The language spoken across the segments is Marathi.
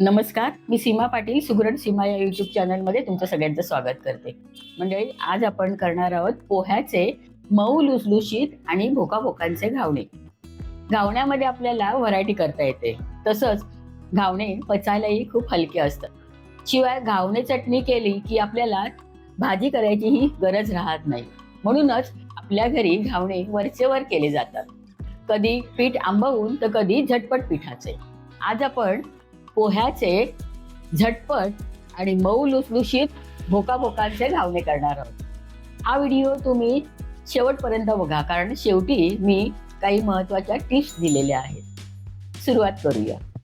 नमस्कार मी सीमा पाटील सुगरण सीमा या युट्यूब चॅनलमध्ये तुमचं सगळ्यांचं स्वागत करते. मंडळी आज आपण करणार आहोत पोह्याचे मऊ लुसलुशीत आणि भोकाभोकांचे घावणे. घावण्यामध्ये आपल्याला व्हरायटी करता येते. तसंच घावणे पचायलाही खूप हलके असतात. शिवाय घावणे चटणी केली की आपल्याला भाजी करायचीही गरज राहत नाही. म्हणूनच आपल्या घरी घावणे वरचेवर केले जातात. कधी पीठ आंबवून तर कधी झटपट पिठाचे. आज आपण पोह्याचे झटपट आणि मऊ लुसलुशीत भोका भोकांचे घावणे करणार आहोत. हा व्हिडिओ तुम्ही शेवटपर्यंत बघा कारण शेवटी मी काही महत्त्वाच्या टिप्स दिलेल्या आहेत. सुरुवात करूया.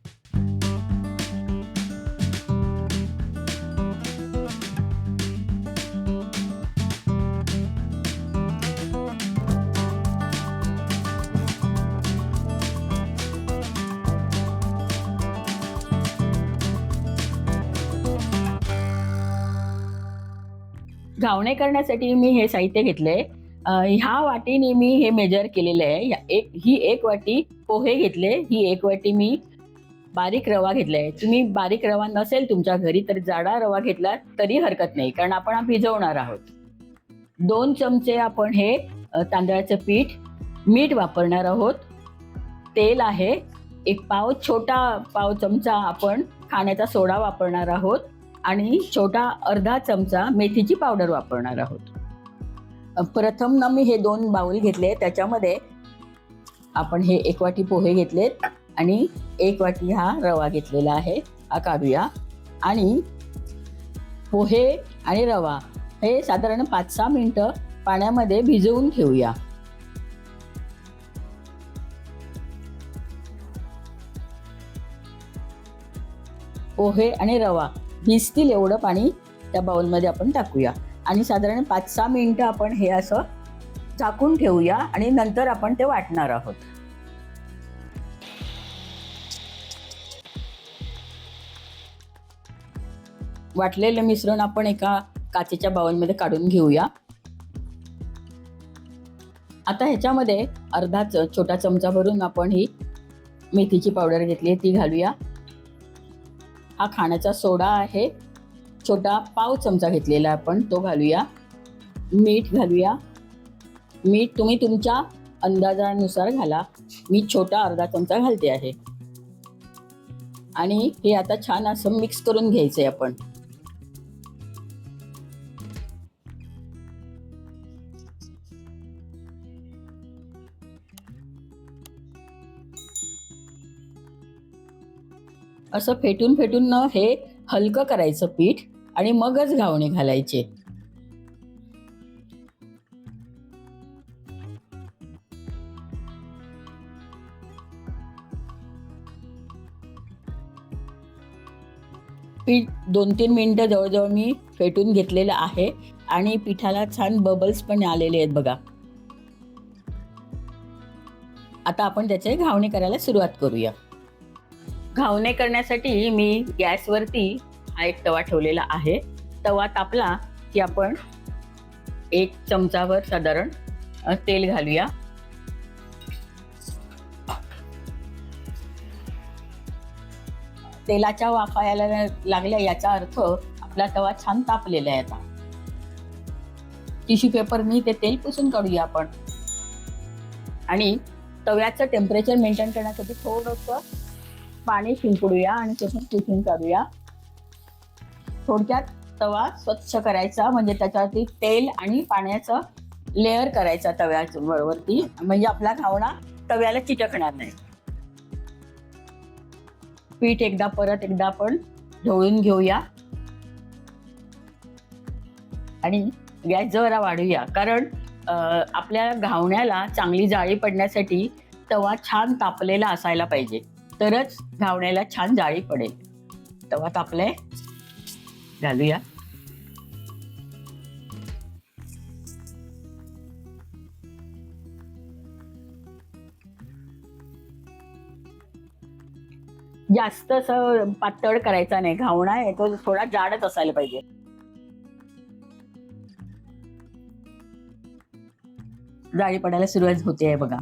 घावणे करण्यासाठी मी हे साहित्य घेतले ह्या वाटीने मी हे मेजर केलेलं आहे. एक ही एक वाटी पोहे घेतले ही एक वाटी मी बारीक रवा घेतलाय तुम्ही बारीक रवा नसेल तुमच्या घरी तर जाडा रवा घेतला तरी हरकत नाही कारण आपण भिजवणार आहोत. दोन चमचे आपण हे तांदळाचं पीठ मीठ वापरणार आहोत. तेल आहे. एक पाव छोटा पाव चमचा आपण खाण्याचा सोडा वापरणार आहोत. आणि छोटा अर्धा चमचा मेथीची पावडर वापरणार आहोत. प्रथम ना मी हे दोन बाऊल घेतले त्याच्यामध्ये आपण हे एक वाटी पोहे घेतलेत आणि एक वाटी हा रवा घेतलेला आहे हा काढूया. आणि पोहे आणि रवा हे साधारण पाच सहा मिनटं पाण्यामध्ये भिजवून ठेवूया. पोहे आणि रवा भिजतील एवढं पाणी त्या बाउलमध्ये आपण टाकूया. आणि साधारण पाच सहा मिनटं आपण हे असं झाकून ठेवूया आणि नंतर आपण ते वाटणार आहोत. वाटलेलं मिश्रण आपण एका काचेच्या बाउलमध्ये काढून घेऊया. आता ह्याच्यामध्ये अर्धा च- छोटा चमचा भरून आपण ही मेथीची पावडर घेतली ती घालूया. हा खाण्याचा सोडा आहे. छोटा पाव चमचा घेतलेला आपण तो घालूया. मीठ घालूया. मीठ तुम्ही तुमच्या अंदाजानुसार घाला. मी छोटा अर्धा चमचा घालते आहे. आणि हे आता छान असं मिक्स करून घ्यायचंय आपण. असं फेटून फेटून न हे हलकं करायचं पीठ आणि मगच घावणे घालायचे. पीठ दोन तीन मिनिटं जवळजवळ मी फेटून घेतलेलं आहे आणि पिठाला छान बबल्स पण आलेले आहेत बघा. आता आपण त्याचे घावणे करायला सुरुवात करूया. घावणे करण्यासाठी मी गॅसवरती हा एक तवा ठेवलेला आहे. तवा तापला की आपण एक चमचावर साधारण तेल घालूया. तेलाच्या वाफा यायला लागल्या याचा अर्थ आपला तवा छान तापलेला आहे आता. टिश्यू पेपरनी ते तेल पुसून काढूया आपण. आणि तव्याचं टेम्परेचर मेंटेन करण्यासाठी थोडंसं पाणी शिंपडूया आणि त्यातून पुसून काढूया? थोडक्यात तवा स्वच्छ करायचा म्हणजे त्याच्यावरती तेल आणि पाण्याचं लेअर करायचा तव्यावरती वरती म्हणजे आपला घावणा तव्याला चिटकणार नाही. पीठ एकदा परत एकदा आपण ढवळून घेऊया. आणि गॅस जरा वाढूया. कारण आपल्या घावण्याला चांगली जाळी पडण्यासाठी तवा छान तापलेला असायला पाहिजे. तरच घावण्याला छान जाळी पडेल. तवा आपले घालूया. जास्त असं पातळ करायचा नाही. घावणा आहे तो थोडा जाडच असायला पाहिजे. जाळी पडायला सुरुवात होते आहे बघा.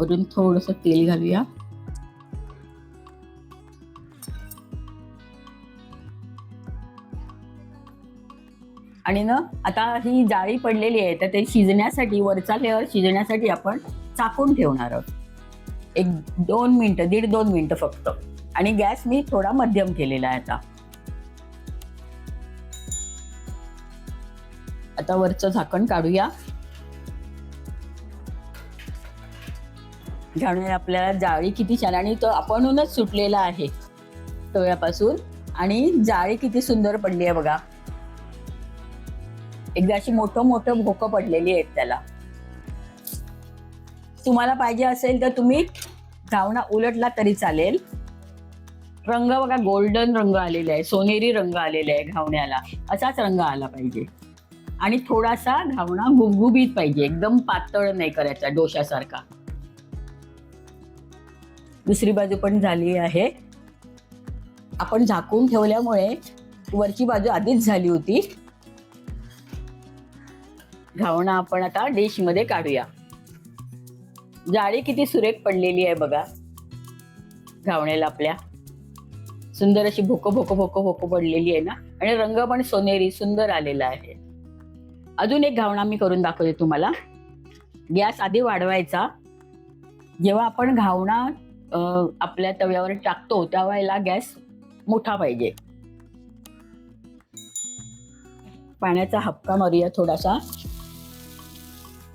वरून थोडस तेल घालूया. आणि ना आता ही जाळी पडलेली आहे तर ते शिजण्यासाठी वरचा लेअर शिजण्यासाठी आपण चाकून ठेवणार आहोत. एक दोन मिनटं दीड दोन मिनटं फक्त. आणि गॅस मी थोडा मध्यम केलेला आहे आता. आता वरचं झाकण काढूया. घालूया आपल्याला जाळी किती छान आणि तो आपणहूनच सुटलेला आहे. तव्यापासून आणि जाळी किती सुंदर पडली आहे बघा. एकदा अशी मोठं मोठं भोकं पडलेली आहेत त्याला. तुम्हाला पाहिजे असेल तर तुम्ही घावणा उलटला तरी चालेल. रंग बघा गोल्डन रंग आलेला आहे. सोनेरी रंग आलेला आहे घावण्याला असाच रंग आला पाहिजे. आणि थोडासा घावणा गुबगुबीत पाहिजे. एकदम पातळ नाही करायचा डोशासारखा दुसरी बाजू पण झाली आहे. आपण झाकून ठेवल्यामुळे वरची बाजू आधीच झाली होती. घावणा आपण आता डिशमध्ये काढूया. जाळी किती सुरेख पडलेली आहे बघा. घावण्याला आपल्या. सुंदर अशी भोक भोक भोक भोक पडलेली आहे ना. आणि रंग पण सोनेरी सुंदर आलेला आहे. अजून एक घावणा मी करून दाखवते तुम्हाला. गॅस आधी वाढवायचा. जेव्हा आपण घावणा आपल्या तव्यावर टाकतो त्यावेळेला गॅस मोठा पाहिजे. पाण्याचा हपका मारूया थोडासा.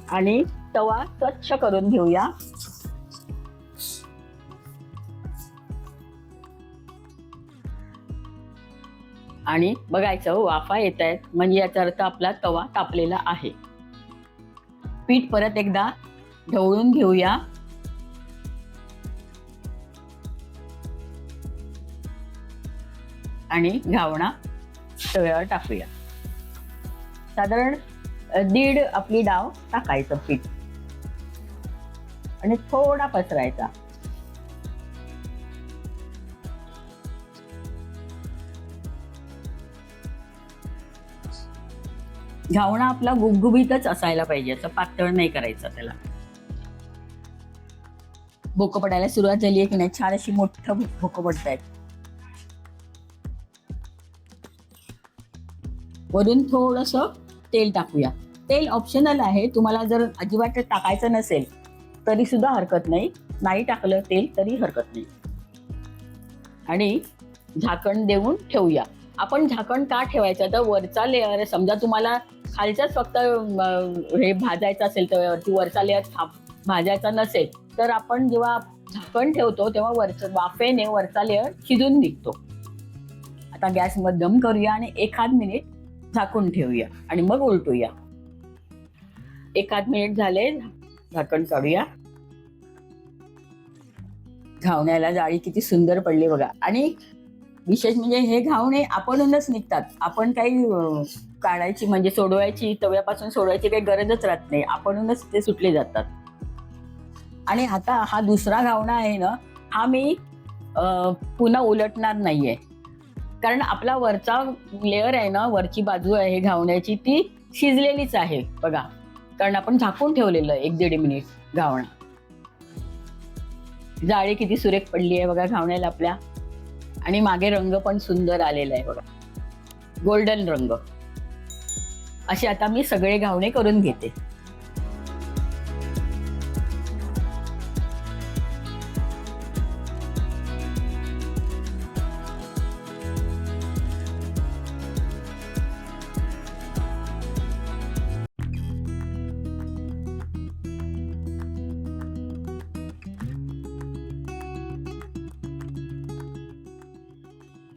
आणि तवा स्वच्छ करून घेऊया. आणि बघायचं हो, वाफा येत आहेत म्हणजे याचा अर्थ आपला तवा तापलेला आहे. पीठ परत एकदा ढवळून घेऊया. आणि घावणा तव्यावर टाकूया. साधारण दीड आपली डाव टाकायचं पीठ. आणि थोडा पसरायचा. घावणा आपला गुबगुबीतच असायला पाहिजे असं पातळ नाही करायचं त्याला. भोकं पडायला सुरुवात झाली आहे की नाही? छान अशी मोठं भोकं पडत वरून थोडंसं तेल टाकूया. तेल ऑप्शनल आहे. तुम्हाला जर अजिबात टाकायचं नसेल तरी सुद्धा हरकत नाही. नाही टाकलं तेल तरी हरकत नाही. आणि झाकण देऊन ठेवूया. आपण झाकण का ठेवायचं? तर वरचा लेअर समजा तुम्हाला खालचाच फक्त हे भाजायचं असेल तव्यावरती वरचा लेअर भाजायचा नसेल तर आपण जेव्हा झाकण ठेवतो तेव्हा वरच वाफेने वरचा लेअर शिजून निघतो. आता गॅस मध्यम करूया आणि एखाद मिनिट झाकून ठेवूया आणि मग उलटूया. एखाद मिनिट झाले झाकण काढूया. घावण्याला जाळी किती सुंदर पडली बघा. आणि विशेष म्हणजे हे घावणे आपणच निघतात. आपण काही काढायची म्हणजे सोडवायची तव्यापासून सोडवायची काही गरजच राहत नाही. आपणच ते सुटले जातात. आणि आता हा दुसरा घावणा आहे ना हा मी पुन्हा उलटणार नाहीये. कारण आपला वरचा लेअर आहे ना वरची बाजू आहे घावण्याची ती शिजलेलीच आहे बघा. कारण आपण झाकून ठेवलेलं आहे एक दीड मिनिट घावणा. जाळी किती सुरेख पडली आहे बघा घावण्याला आपल्या. आणि मागे रंग पण सुंदर आलेला आहे बघा. गोल्डन रंग. असे आता मी सगळे घावणे करून घेते.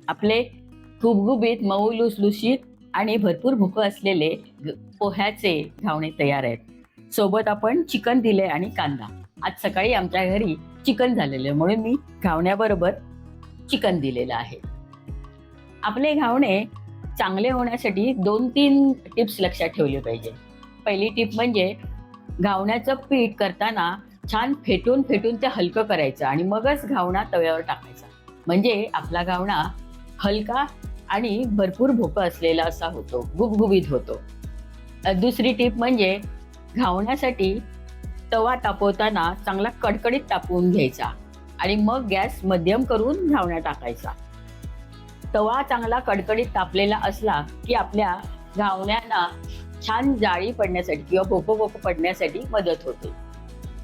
आपले गुबगुबीत मऊ लुसलुशीत आणि भरपूर भुकं असलेले पोह्याचे घावणे तयार आहेत. सोबत आपण चिकन दिले आणि कांदा. आज सकाळी आमच्या घरी चिकन झालेलं आहे म्हणून मी घावण्याबरोबर चिकन दिलेलं आहे. आपले घावणे चांगले होण्यासाठी दोन तीन टिप्स लक्षात ठेवले पाहिजे. पहिली टिप म्हणजे घावण्याचं पीठ करताना छान फेटून फेटून ते हलकं करायचं आणि मगच घावणा तव्यावर टाकायचा. म्हणजे आपला घावणा हलका आणि भरपूर भोकं असलेला असा होतो गुबगुबीत होतो. दुसरी टीप म्हणजे घावण्यासाठी तवा तापवताना चांगला कडकडीत तापवून घ्यायचा आणि मग गॅस मध्यम करून घावण्या टाकायचा. तवा चांगला कडकडीत तापलेला असला की आपल्या घावण्यांना छान जाळी पडण्यासाठी किंवा पोको पोको पडण्यासाठी मदत होते.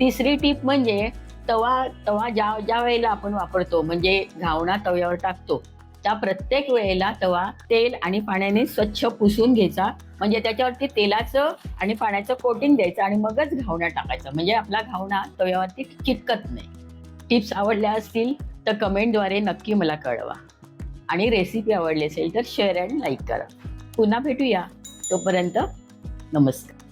तिसरी टीप म्हणजे तवा तवा ज्या ज्या वेळेला आपण वापरतो म्हणजे घावणा तव्यावर टाकतो त्या प्रत्येक वेळेला तवा तेल आणि पाण्याने स्वच्छ पुसून घ्यायचा. म्हणजे त्याच्यावरती तेलाचं आणि पाण्याचं कोटिंग द्यायचं आणि मगच घावणा टाकायचा. म्हणजे आपला घावणा तव्यावरती चिटकत नाही. टिप्स आवडल्या असतील तर कमेंटद्वारे नक्की मला कळवा. आणि रेसिपी आवडली असेल तर शेअर अँड लाईक करा. पुन्हा भेटूया. तोपर्यंत नमस्कार.